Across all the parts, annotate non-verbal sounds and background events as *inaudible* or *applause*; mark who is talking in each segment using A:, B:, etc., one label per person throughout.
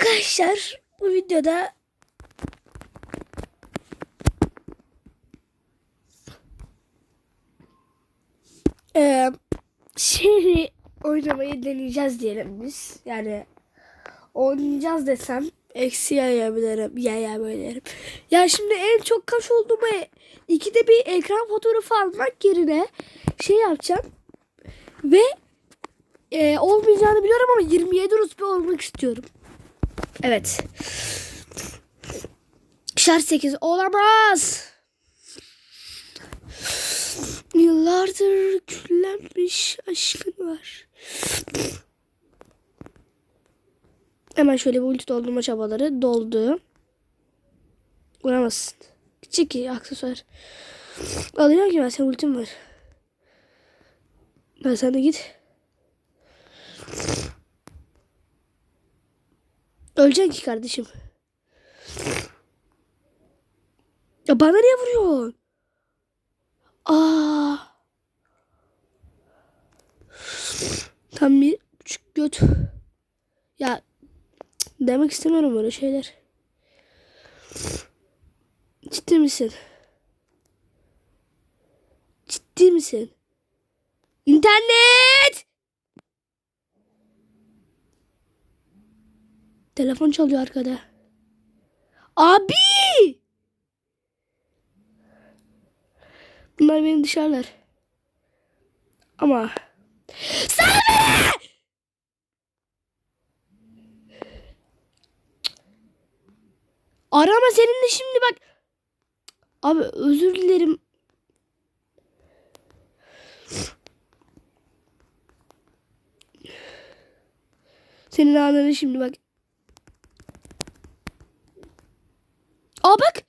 A: Arkadaşlar bu videoda eee şehri oynamayı deneyeceğiz diyelim biz. Yani oynayacağız desem eksi yayabilirim, yayabilirim. Ya şimdi en çok kaç olduğumu ikide bir ekran fotoğrafı almak yerine şey yapacağım. Ve e, olmayacağını biliyorum ama 27 rütbe olmak istiyorum. Evet. Şart 8 olamaz. Yıllardır küllenmiş aşkın var. Hemen şöyle bir ulti doldurma çabaları doldu. Vuramazsın. Küçük ki aksesuar. Alıyor ki ben senin ultim var. Ben de git. Öleceksin ki kardeşim. Ya bana niye vuruyorsun? Aa. Tam bir küçük göt. Ya demek istemiyorum böyle şeyler. Ciddi misin? Ciddi misin? İnternet! Telefon çalıyor arkada. Abi! Bunlar beni dışarılar. Ama Sami! Arama seninle şimdi bak. Abi özür dilerim. Senin ananı şimdi bak. Aa bak.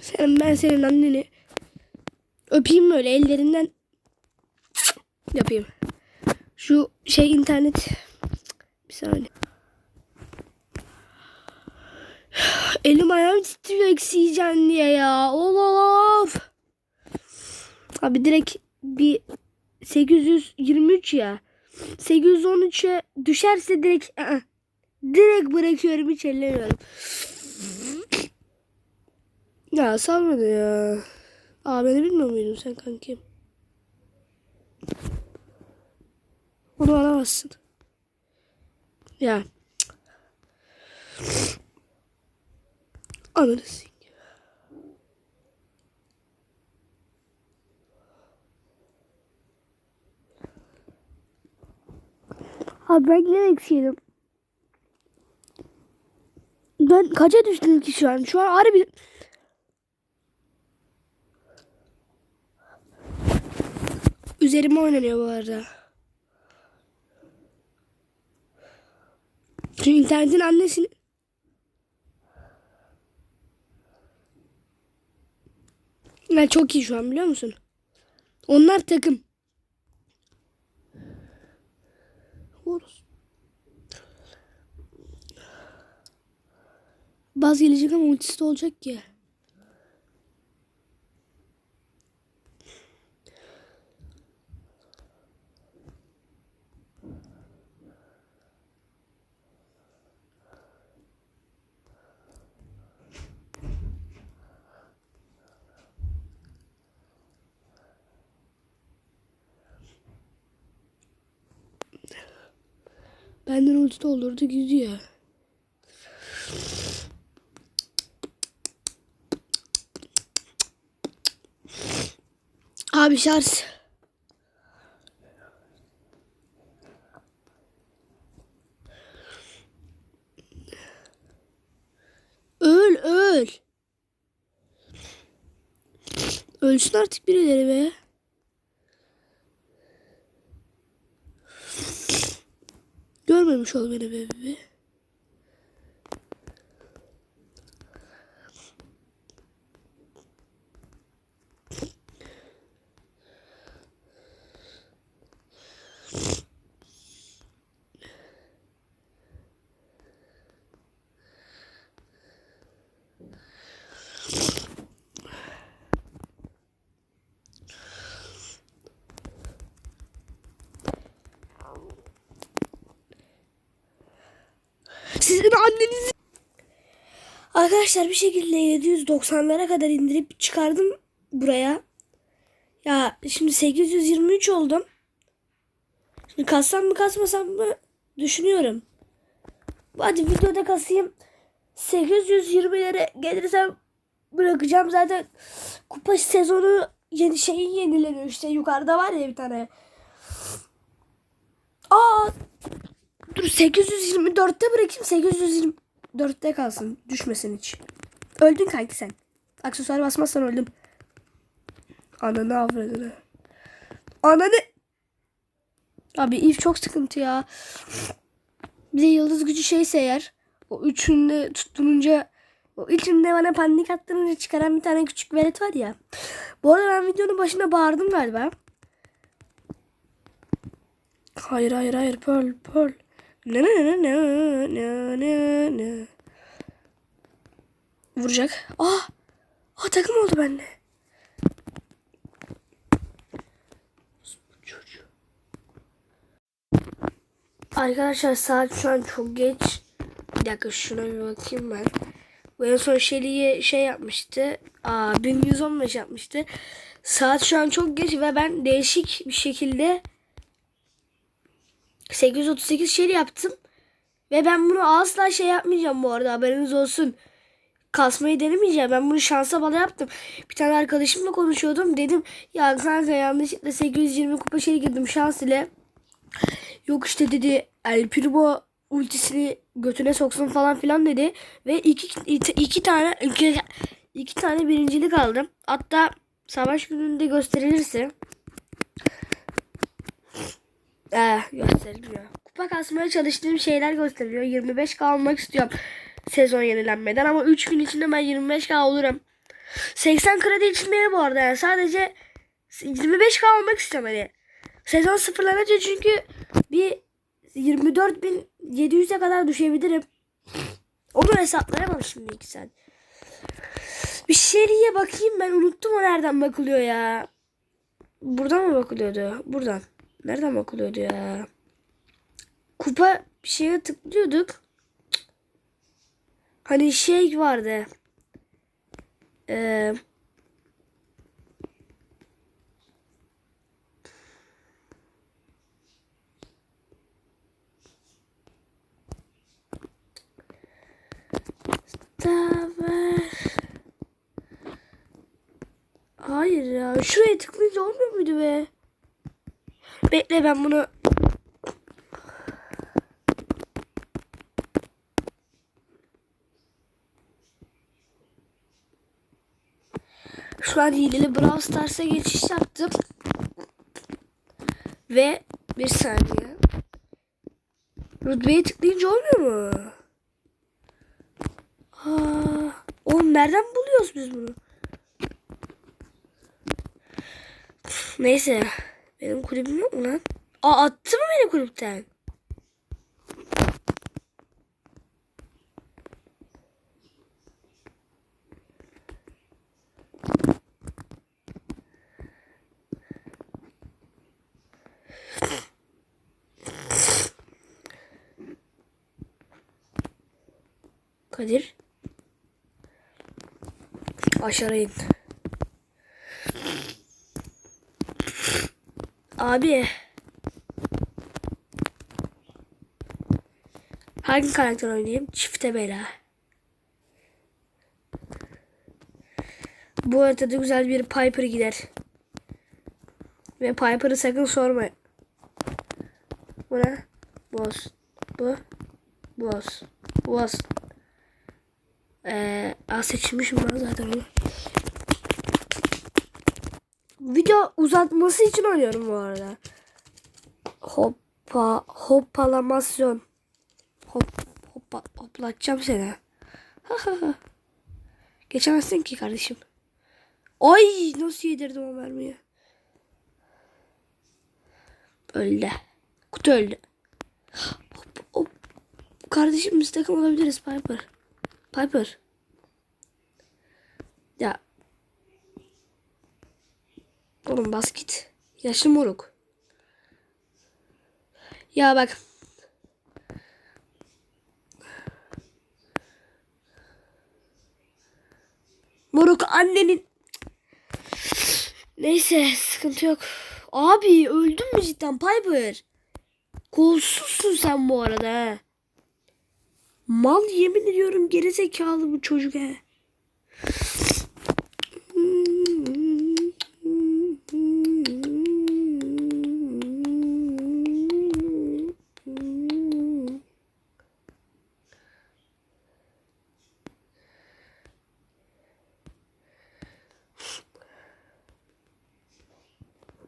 A: Sen, ben senin anneni öpeyim böyle ellerinden yapayım. Şu şey internet bir saniye. Elim ayağım titriyor eksiyeceğim diye ya. Of. Abi direkt bir 823 ya. 813'e düşerse direkt ı-ı. Direkt bırakıyorum hiç ellemiyorum. Ya sal beni ya. Aa beni bilmiyor muydun sen kankim? Onu alamazsın. Ya. Ananı. Abi ben yine eksiydim. Ben kaça düştüm ki şu an? Şu an harbi Üzerime oynanıyor bu arada. Çünkü internetin annesini... Ben çok iyi şu an biliyor musun? Onlar takım. Horus. Baz gelecek ama ultisi de olacak ki. Benden ulti doldurdu gidiyor. Abi şarj. Öl öl. Ölsün artık birileri be. Görmemiş ol beni be Sizin annenizi... Arkadaşlar bir şekilde 790'lara kadar indirip çıkardım buraya. Ya şimdi 823 oldum. Şimdi kassam mı kasmasam mı düşünüyorum. Hadi videoda kasayım. 820'lere gelirsem bırakacağım zaten. Kupa sezonu yeni şeyin yenileniyor işte yukarıda var ya bir tane. Aa dur 824'te bırakayım 824'te kalsın düşmesin hiç. Öldün kanki sen. Aksesuar basmazsan öldüm. Ananı avradını. Ananı. Abi if çok sıkıntı ya. Bir de yıldız gücü şeyse eğer. O üçünde tutturunca o üçünde bana panik attırınca çıkaran bir tane küçük velet var ya. Bu arada ben videonun başına bağırdım galiba. Hayır hayır hayır Pearl Pearl. Ne ne ne ne ne ne ne. Vuracak. Ah! Ah takım oldu bende. Arkadaşlar saat şu an çok geç. Bir dakika şuna bir bakayım ben. Bu en son Shelly'ye şey yapmıştı. Aa 1115 yapmıştı. Saat şu an çok geç ve ben değişik bir şekilde 838 Shelly yaptım. Ve ben bunu asla şey yapmayacağım bu arada haberiniz olsun. Kasmayı denemeyeceğim. Ben bunu şansa bala yaptım. Bir tane arkadaşımla konuşuyordum. Dedim ya kanka yanlışlıkla 820 kupa şey girdim şans ile. Yok işte dedi El Primo ultisini götüne soksun falan filan dedi. Ve iki, iki, iki tane iki, iki tane birincilik aldım. Hatta savaş gününde gösterilirse eh, gösteriliyor. Kupa kasmaya çalıştığım şeyler gösteriliyor. 25k almak istiyorum sezon yenilenmeden ama 3 gün içinde ben 25k olurum. 80 kredi için değil bu arada yani sadece 25k almak istiyorum hani. Sezon sıfırlanınca çünkü bir 24.700'e kadar düşebilirim. Onu hesaplayamam şimdi iki sen. Bir şeriye bakayım ben unuttum o nereden bakılıyor ya. Buradan mı bakılıyordu? Buradan. Nereden bakılıyordu ya? Kupa bir şeye tıklıyorduk. Hani şey vardı. Eee. Hayır ya. Şuraya tıklayınca olmuyor muydu be? Bekle ben bunu Şu an hileli Brawl Stars'a geçiş yaptım. Ve bir saniye. Rütbeye tıklayınca olmuyor mu? Aa, oğlum nereden buluyoruz biz bunu? Neyse. Benim kulübüm yok mu lan? Aa attı mı beni kulüpten? Kadir. Aşağı in. Abi. Hangi karakter oynayayım? Çifte bela. Bu haritada güzel bir Piper gider. Ve Piper'ı sakın sorma. Bu ne? Boss. Bu. Boss. Boss. Ee, az seçmişim ben zaten onu. Video uzatması için oynuyorum bu arada. Hoppa hoppalamasyon. Hop hoppa hoplatacağım seni. *laughs* Geçemezsin ki kardeşim. Ay nasıl yedirdim o mermiyi. Öldü. Kutu öldü. Hop, hop. Kardeşim biz takım olabiliriz Piper. Piper. Ya. Oğlum bas git. Yaşlı moruk. Ya bak. Moruk annenin. Neyse sıkıntı yok. Abi öldün mü cidden Piper? Kolsuzsun sen bu arada. Mal yemin ediyorum gerizekalı bu çocuk he.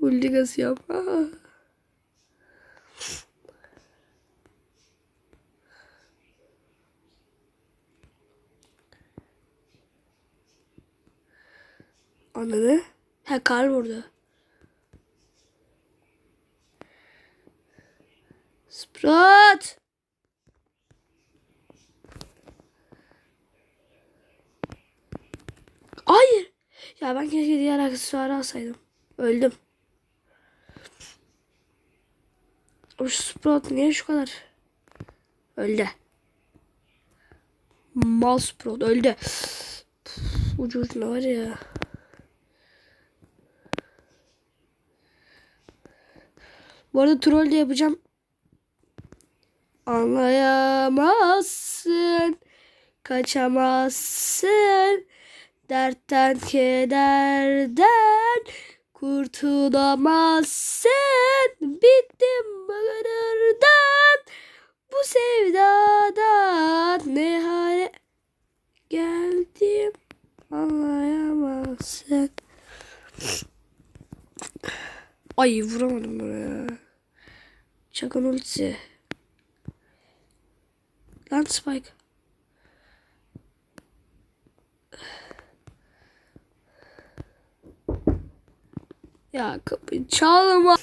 A: Ulti kasıyorum. Ah. Ananı. Ha kar vurdu. Sprat. Hayır. Ya ben keşke diğer aksesuarı alsaydım. Öldüm. O şu Sprout niye şu kadar? Öldü. Mal Sprout öldü. Ucu ucuna var ya. Bu arada troll de yapacağım. Anlayamazsın. Kaçamazsın. Dertten kederden kurtulamazsın. Bittim bağırırdan. Bu sevdadan ne hale geldim anlayamazsın. Ay vuramadım buraya. Çakın ultisi. Lan Spike. Ya kapıyı çalma.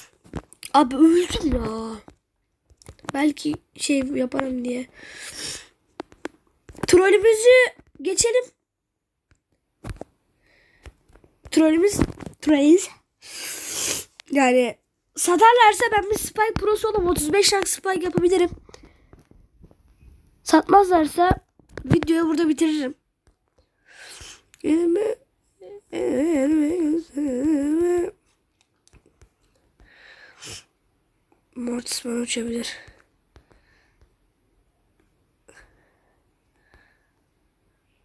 A: Abi öldüm ya. Belki şey yaparım diye. Trollümüzü geçelim. Trollümüz trollümüz yani satarlarsa ben bir Spike Pro'su olup 35 rank Spike yapabilirim. Satmazlarsa videoyu burada bitiririm. Elime, elime, Mortis bana uçabilir.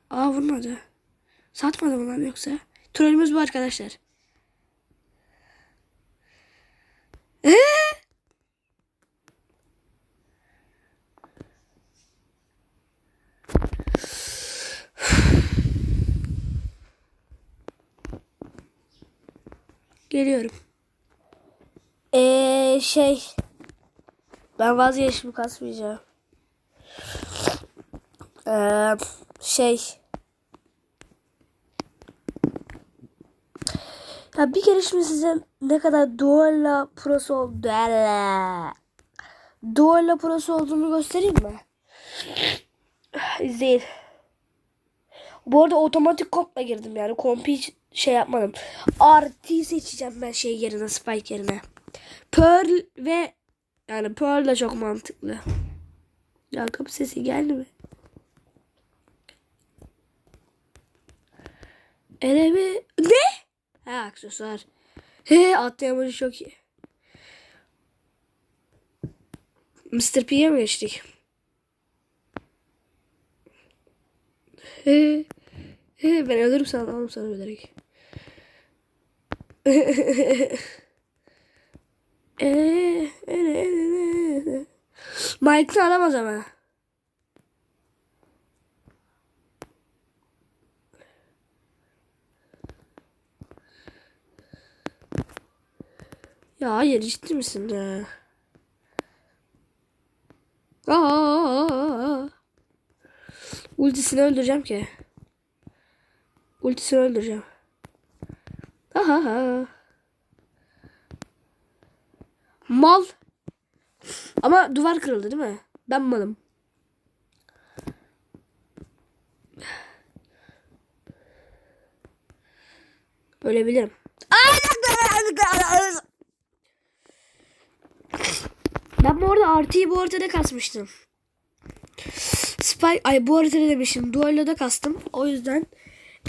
A: Aa vurmadı. Satmadı mı lan yoksa? Trollümüz bu arkadaşlar. Ee? Geliyorum. Ee, şey. Ben vazgeçtim kasmayacağım. Ee, şey. Ya bir kere şimdi size ne kadar Duo'la prosu oldu. Duo'la prosu olduğunu göstereyim mi? İzleyin. Bu arada otomatik kompla girdim yani. Kompi hiç şey yapmadım. RT seçeceğim ben şey yerine Spike yerine. Pearl ve yani Pearl da çok mantıklı. Ya kapı sesi geldi mi? Elemi ne? Ha aksesuar. He atlayamacı çok iyi. Mr. P'ye mi geçtik? He. He ben ölürüm sana oğlum sana ölerek. *laughs* Eee, Mike'ı alamaz ama. Ya hayır ciddi misin ya? Aa! Ultisini öldüreceğim ki. Ultisini öldüreceğim. Aha. Mal. Ama duvar kırıldı değil mi? Ben malım. Ölebilirim. Ben bu arada artıyı bu haritada kasmıştım. Spy ay bu haritada demişim. Duello'da kastım. O yüzden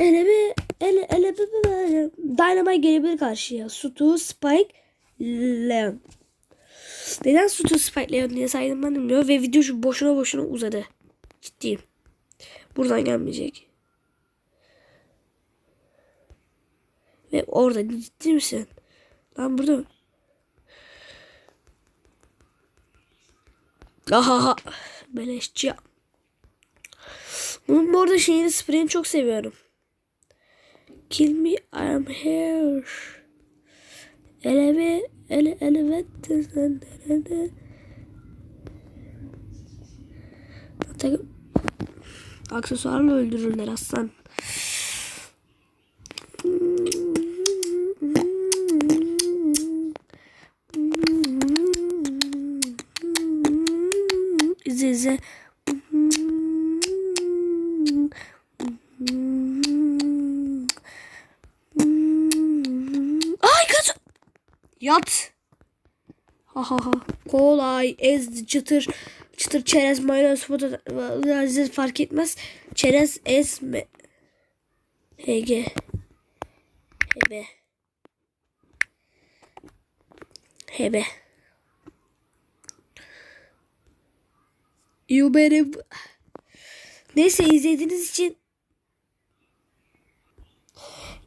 A: elemi ele ele Dynamite gelebilir karşıya. Stu, Spike, Leon. Neden Stu, Spike, Leon diye saydım ben bilmiyorum. Ve video şu boşuna boşuna uzadı. Ciddiyim. Buradan gelmeyecek. Ve orada ciddi misin? Lan burada mı? Ahaha. Beleşçi ya. Bunun bu arada şeyini spreyini çok seviyorum. Kill me I'm here. Eleve ele elevet Hatta aksesuarla öldürürler aslan. İzle izle. Ay kaç. Yat. Ha ha ha. Kolay, ez, çıtır, çıtır çerez, mayonez, patates fark etmez. Çerez, ez, me. HG. Hebe. Hebe. Better... Neyse izlediğiniz için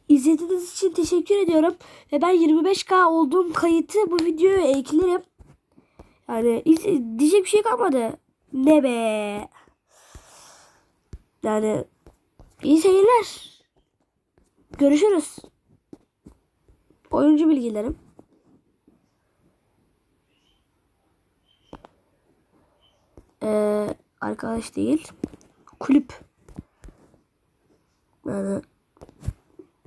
A: İzlediğiniz için teşekkür ediyorum. Ve ben 25k olduğum kayıtı bu videoya eklerim. Yani diyecek bir şey kalmadı. Ne be. Yani iyi seyirler. Görüşürüz. Oyuncu bilgilerim. Ee, arkadaş değil. Kulüp. Yani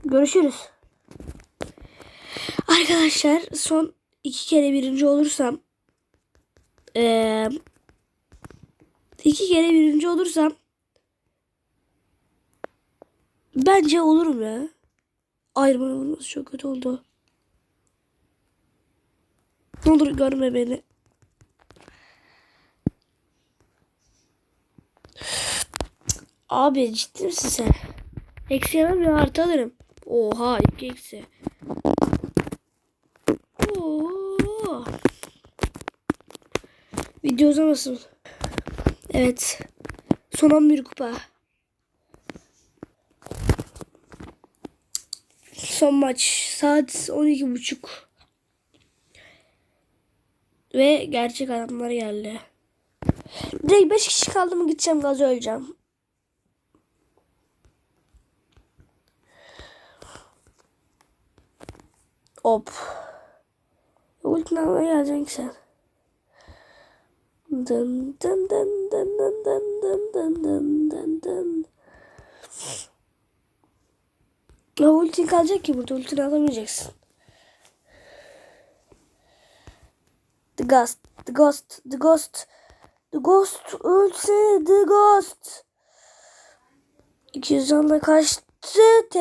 A: Görüşürüz. Arkadaşlar son iki kere birinci olursam eee iki kere birinci olursam bence olurum ya. Ayrımın vurması çok kötü oldu. Ne olur görme beni. Abi ciddi misin sen? Eksi yemem ya artı alırım. Oha iki eksi. Oo. Video uzamasın. Evet. Son 11 kupa. Son maç. Saat 12.30. Ve gerçek adamlar geldi. Direkt 5 kişi kaldı mı gideceğim gazı öleceğim. Hop. Ultini almaya geleceksin sen. Dın dın dın dın dın dın dın dın dın dın dın. Ya ultin kalacak ki burada ultini alamayacaksın. The Ghost, The Ghost, The Ghost, The Ghost ölse The Ghost. 200 canla kaçtı TL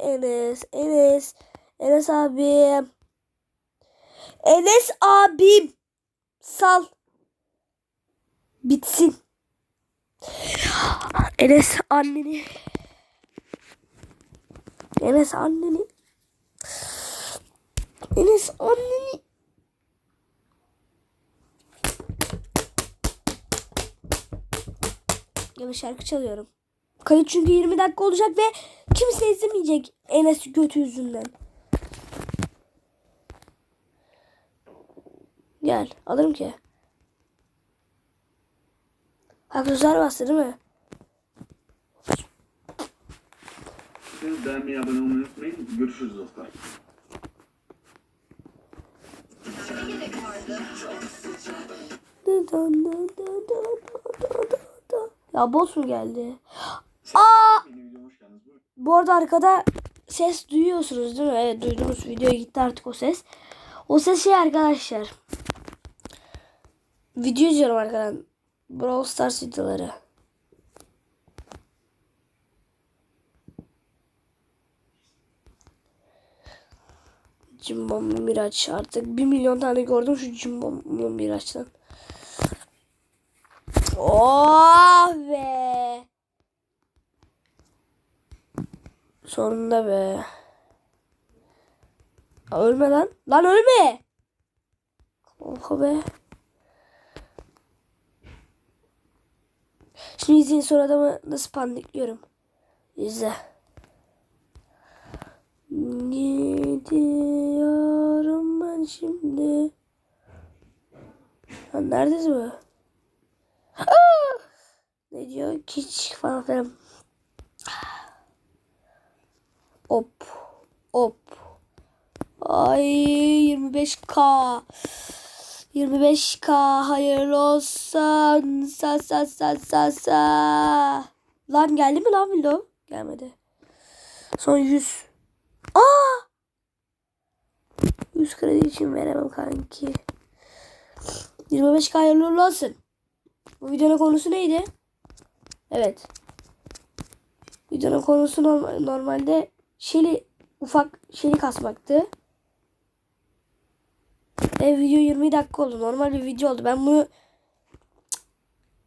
A: Enes, Enes. Enes abim. Enes abim. Sal. Bitsin. Enes anneni. Enes anneni. Enes anneni. Ya şarkı çalıyorum. Kayıt çünkü 20 dakika olacak ve kimse izlemeyecek Enes götü yüzünden. Gel. Alırım ki. Aksesuar bastı değil mi?
B: Beğenmeyi, abone olmayı unutmayın. Görüşürüz dostlar.
A: Ya boss mu geldi? Aa! Bu arada arkada ses duyuyorsunuz değil mi? Evet duydunuz. Videoya gitti artık o ses. O ses şey arkadaşlar. Video izliyorum arkadan. Brawl Stars videoları. Cimbom Miraç artık 1 milyon tane gördüm şu Cimbom Miraç'tan. Oh be. Sonunda be. Ölme lan. Lan ölme. Oha be. Şimdi izleyin sonra adamı nasıl panikliyorum. İzle. Gidiyorum ben şimdi. Lan neredesin bu? Aa! Ne diyor? Kiç falan filan. Hop. Hop. Ay 25k. 25k hayırlı olsun. Sa sa sa sa sa. Lan geldi mi lan Willow? Gelmedi. Son 100. Aa! 100 kredi için veremem kanki. 25k hayırlı olsun. Bu videonun konusu neydi? Evet. Videonun konusu norm- normalde şeyli ufak şeyi kasmaktı. Ve video 20 dakika oldu. Normal bir video oldu. Ben bunu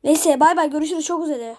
A: Neyse bay bay görüşürüz çok uzadı.